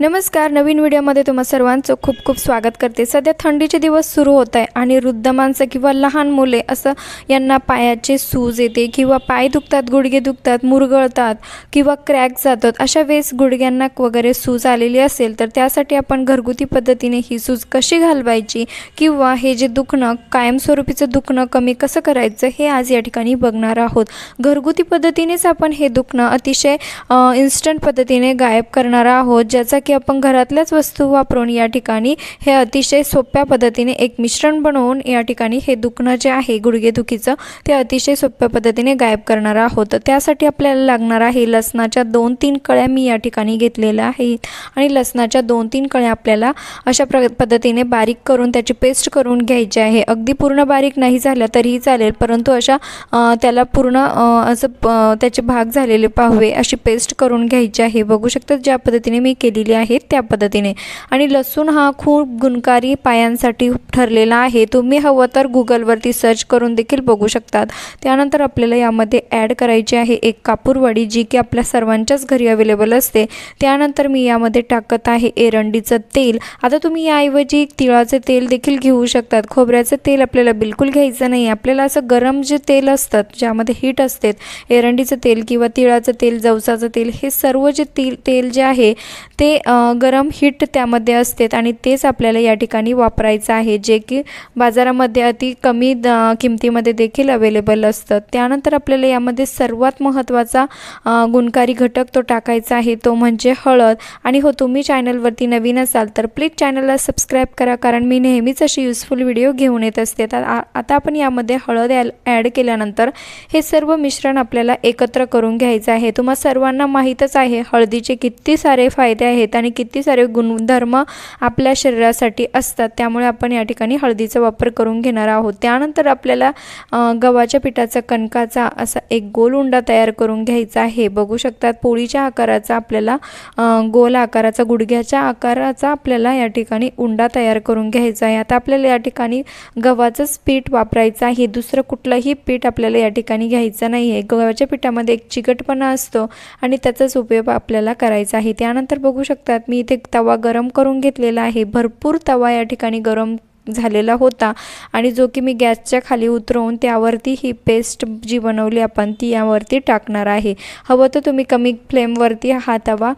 नमस्कार नवीन व्हिडिओमध्ये तुम्हा सर्वांचं खूप खूप स्वागत करते. सध्या थंडीचे दिवस सुरू होत आहे आणि वृद्ध माणसं किंवा लहान मुले असं यांना पायाचे सूज येते किंवा पाय दुखतात गुडघे दुखतात मुरगळतात किंवा क्रॅक जातात अशा वेळेस गुडघ्यांना वगैरे सूज आलेली असेल तर त्यासाठी आपण घरगुती पद्धतीने ही सूज कशी घालवायची किंवा हे जे दुखणं कायमस्वरूपीचं दुखणं कमी कसं करायचं हे आज या ठिकाणी बघणार आहोत. घरगुती पद्धतीनेच आपण हे दुखणं अतिशय इन्स्टंट पद्धतीने गायब करणार आहोत ज्याचा की आपण घरातल्याच वस्तू वापरून या ठिकाणी हे अतिशय सोप्या पद्धतीने एक मिश्रण बनवून या ठिकाणी हे दुखणं जे आहे गुडघेदुखीचं ते अतिशय सोप्या पद्धतीने गायब करणार आहोत. त्यासाठी आपल्याला लागणार आहे लसणाच्या दोन तीन कळ्या मी या ठिकाणी घेतलेल्या आहेत. आणि लसणाच्या दोन तीन कळ्या आपल्याला अशा प्र पद्धतीने बारीक करून त्याची पेस्ट करून घ्यायची आहे. अगदी पूर्ण बारीक नाही झाल्या तरीही चालेल परंतु अशा त्याला पूर्ण असं त्याचे भाग झालेले पाहावे अशी पेस्ट करून घ्यायची आहे. बघू शकतात ज्या पद्धतीने मी केलेली आहे त्या पद्धतीने. आणि लसूण हा खूप गुणकारी पायांसाठी ठरलेला आहे. तुम्ही हवं तर गुगलवरती सर्च करून देखील बघू शकतात. त्यानंतर आपल्याला यामध्ये ॲड करायची आहे एक कापूरवाडी जी की आपल्या सर्वांच्याच घरी अवेलेबल असते. त्यानंतर मी यामध्ये टाकत आहे एरंडीचं तेल. आता तुम्ही याऐवजी तिळाचे तेल देखील घेऊ शकतात. खोबऱ्याचं तेल आपल्याला बिलकुल घ्यायचं नाही आपल्याला असं गरम जे तेल असतात ज्यामध्ये हीट असते एरंडीचं तेल किंवा तिळाचं तेल जवसाचं तेल हे सर्व जे तेल तेल जे आहे ते गरम हीट त्यामध्ये असते आणि तेच आपल्याला या ठिकाणी वापरायचं आहे जे की बाजारामध्ये अति कमी द किमतीमध्ये देखील अवेलेबल असतं. त्यानंतर आपल्याला यामध्ये सर्वात महत्त्वाचा गुणकारी घटक तो टाकायचा आहे तो म्हणजे हळद. आणि हो तुम्ही चॅनलवरती नवीन असाल तर प्लीज चॅनलला सबस्क्राईब करा कारण मी नेहमीच अशी युजफुल व्हिडिओ घेऊन येत असते. तर आ- आता आपण यामध्ये हळद ॲड केल्यानंतर हे सर्व मिश्रण आपल्याला एकत्र करून घ्यायचं आहे. तुम्हा सर्वांना माहीतच आहे हळदीचे किती सारे फायदे आहेत आणि किती सारे गुणधर्म आपल्या शरीरासाठी असतात त्यामुळे आपण या ठिकाणी हळदीचा वापर करून घेणार आहोत. त्यानंतर आपल्याला गव्हाच्या पिठाचा कणकाचा असा एक गोल उंडा तयार करून घ्यायचा आहे. बघू शकतात पोळीच्या आकाराचा आपल्याला गोल आकाराचा गुडघ्याच्या आकाराचा आपल्याला या ठिकाणी उंडा तयार करून घ्यायचा आहे. आता आपल्याला या ठिकाणी गव्हाचंच पीठ वापरायचं आहे. दुसरं कुठलंही पीठ आपल्याला या ठिकाणी घ्यायचं नाही आहे गव्हाच्या पिठामध्ये एक चिकटपणा असतो आणि त्याचाच उपयोग आपल्याला करायचा आहे. त्यानंतर बघू शकतात. मी इथे तवा गरम करून घेतलेला आहे. भरपूर तवा या ठिकाणी गरम झालेला होता. आणि जो की मी गॅसच्या खाली उतरवून त्यावरती ही पेस्ट जी बनवली आपण ती यावरती टाकणार आहे. हवं तर तुम्ही कमी फ्लेमवरती हा तवा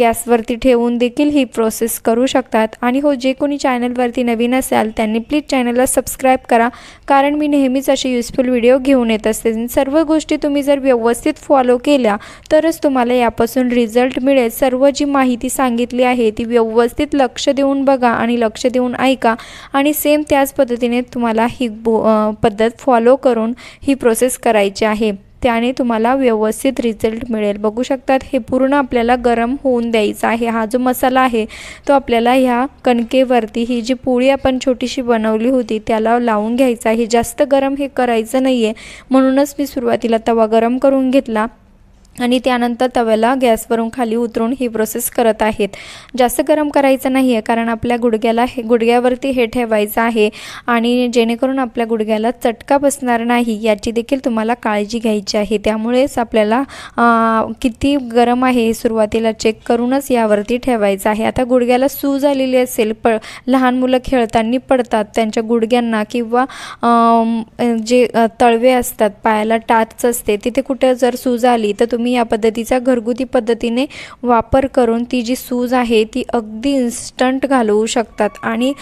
गॅसवरती ठेवून देखील ही प्रोसेस करू शकतात. आणि हो जे कोणी चॅनलवरती नवीन असाल त्यांनी प्लीज चॅनलला सबस्क्राईब करा. कारण मी नेहमीच असे युजफुल व्हिडिओ घेऊन येत असते. सर्व गोष्टी तुम्ही जर व्यवस्थित फॉलो केल्या तरच तुम्हाला यापासून रिझल्ट मिळेल. सर्व जी माहिती सांगितली आहे ती व्यवस्थित लक्ष देऊन बघा आणि लक्ष देऊन ऐका. आणि आणि सेम त्याच पद्धतीने तुम्हाला ही बो पद्धत फॉलो करून ही प्रोसेस करायची आहे. त्याने तुम्हाला व्यवस्थित रिझल्ट मिळेल. बघू शकतात हे पूर्ण आपल्याला गरम होऊन द्यायचा आहे. हा जो मसाला आहे तो आपल्याला ह्या कणकेवरती ही जी पोळी आपण छोटीशी बनवली होती त्याला लावून घ्यायचा आहे. जास्त गरम हे करायचं नाही आहे म्हणूनच मी सुरुवातीला तवा गरम करून घेतला. आणि त्यानंतर तव्याला गॅसवरून खाली उतरून ही प्रोसेस करत आहेत. जास्त गरम करायचं नाही आहे कारण आपल्या गुडघ्याला हे गुडघ्यावरती हे ठेवायचं आहे आणि जेणेकरून आपल्या गुडघ्याला चटका बसणार नाही याची देखील तुम्हाला काळजी घ्यायची आहे. त्यामुळेच आपल्याला किती गरम आहे हे सुरुवातीला चेक करूनच यावरती ठेवायचं आहे. आता गुडघ्याला सूज आलेली असेल प लहान मुलं खेळताना पडतात त्यांच्या गुडघ्यांना किंवा जे तळवे असतात पायाला टाच असते तिथे कुठे जर सूज आली तर तुम्ही या पद्धतीचा घरगुती पद्धतीने वापर करून ती जी सूज आहे ती अगदी इन्स्टंट घालवू शकतात. आणि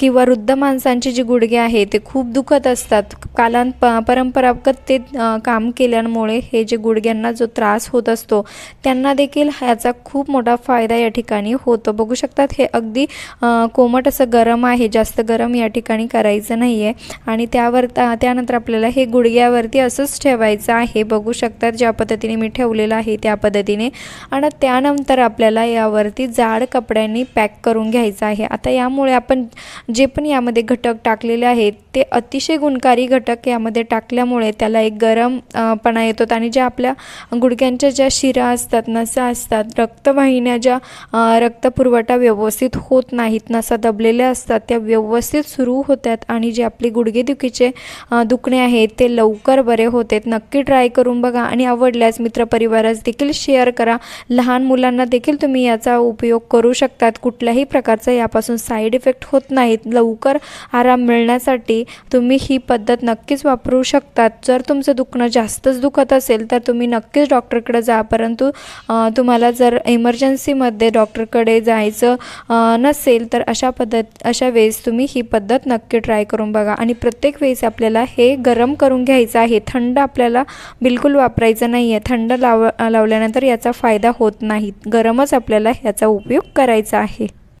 किंवा वृद्ध माणसांचे जे गुडघे आहे ते खूप दुखत असतात. कालांत प परंपरागत ते काम केल्यामुळे हे जे गुडघ्यांना जो त्रास होत असतो त्यांना देखील ह्याचा खूप मोठा फायदा या ठिकाणी होतो. बघू शकतात हे अगदी कोमट असं गरम आहे जास्त गरम या ठिकाणी करायचं नाही आहे आणि त्यावर त्या- त्यानंतर आपल्याला हे गुडघ्यावरती असंच ठेवायचं आहे. बघू शकतात ज्या पद्धतीने मी ठेवलेलं आहे त्या पद्धतीने. आणि त्यानंतर आपल्याला यावरती जाड कपड्यांनी पॅक करून घ्यायचं आहे. आता यामुळे आपण जे पण यामध्ये घटक टाकलेले आहेत ते अतिशय गुणकारी घटक यामध्ये टाकल्यामुळे त्याला एक गरम पणा येतो. आणि ज्या आपल्या गुडघ्यांच्या ज्या शिरा असतात नसा असतात रक्तवाहिन्या ज्या रक्तपुरवठा व्यवस्थित होत नाहीत नसा दबलेल्या असतात त्या व्यवस्थित सुरू होतात आणि जे आपले गुडघेदुखीचे दुखणे आहेत ते लवकर बरे होतात. नक्की ट्राय करून बघा. आणि आवडल्यास मित्रपरिवारास देखील शेअर करा. लहान मुलांना देखील तुम्ही याचा उपयोग करू शकतात. कुठल्याही प्रकारचा यापासून साईड इफेक्ट होत नाहीत. लवकर आराम मिळण्यासाठी तुम्ही ही पद्धत नक्कीच वापरू शकतात. जर तुमचं दुखणं जास्तच दुखत असेल तर तुम्ही नक्कीच डॉक्टरकडे जा. परंतु तुम्हाला जर इमर्जन्सीमध्ये डॉक्टरकडे जायचं नसेल तर अशा पद्धत अशा वेळेस तुम्ही ही पद्धत नक्की ट्राय करून बघा. आणि प्रत्येक वेळेस आपल्याला हे गरम करून घ्यायचं आहे. थंड आपल्याला बिलकुल वापरायचं नाही आहे थंड लाव लावल्यानंतर याचा फायदा होत नाही. गरमच आपल्याला याचा उपयोग करायचा आहे.